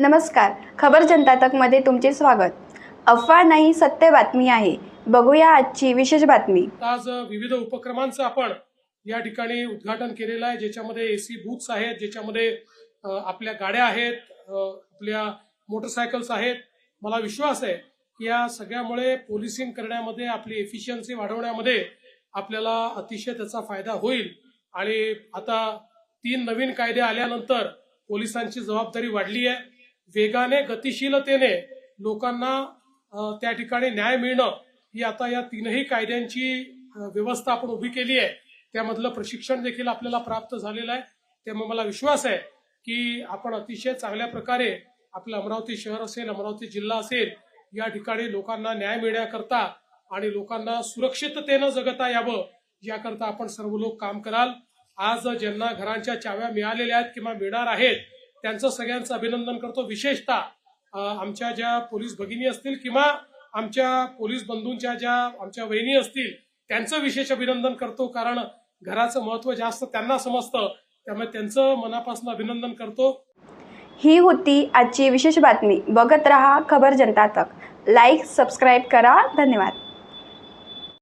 नमस्कार. खबर जनता तकमध्ये तुमचे स्वागत. अफवा नाही सत्य बातमी आहे. बघूया आजची विशेष बातमी. आज विविध उपक्रमांचं आपण या ठिकाणी उद्घाटन केलेलं आहे ज्याच्यामध्ये एसी बुथ्स आहेत ज्याच्यामध्ये आपल्या गाड्या आहेत आपल्या मोटरसायकल्स आहेत. मला विश्वास आहे की या सगळ्यामुळे पोलिसिंग करण्यामध्ये आपली एफिशियन्सी वाढवण्यामध्ये आपल्याला अतिशय त्याचा फायदा होईल. आणि आता तीन नवीन कायदे आल्यानंतर पोलिसांची जबाबदारी वाढली आहे. वेगाने गतिशीलतेने लोकांना त्या ठिकाणी न्याय मिळणं ही आता या तीनही कायद्यांची व्यवस्था आपण उभी केली आहे. त्यामधलं प्रशिक्षण देखील आपल्याला प्राप्त झालेलं आहे. त्यामुळे मला विश्वास आहे की आपण अतिशय चांगल्या प्रकारे आपलं अमरावती शहर असेल अमरावती जिल्हा असेल या ठिकाणी लोकांना न्याय मिळण्याकरता आणि लोकांना सुरक्षिततेनं जगता यावं याकरता आपण सर्व लोक काम कराल. आज ज्यांना घरांच्या चाव्या मिळालेल्या आहेत किंवा मिळणार आहेत त्यांचं सगळ्यांचं अभिनंदन करतो. विशेषतः आमच्या ज्या पोलीस भगिनी असतील किंवा आमच्या पोलीस बंधूंच्या ज्या आमच्या वहिनी असतील त्यांचं विशेष अभिनंदन करतो. कारण घराचं महत्त्व जास्त त्यांना समजतं. त्यामुळे त्यांचं मनापासून अभिनंदन करतो. ही होती आजची विशेष बातमी. बघत रहा खबर जनता तक. लाईक सबस्क्राईब करा. धन्यवाद.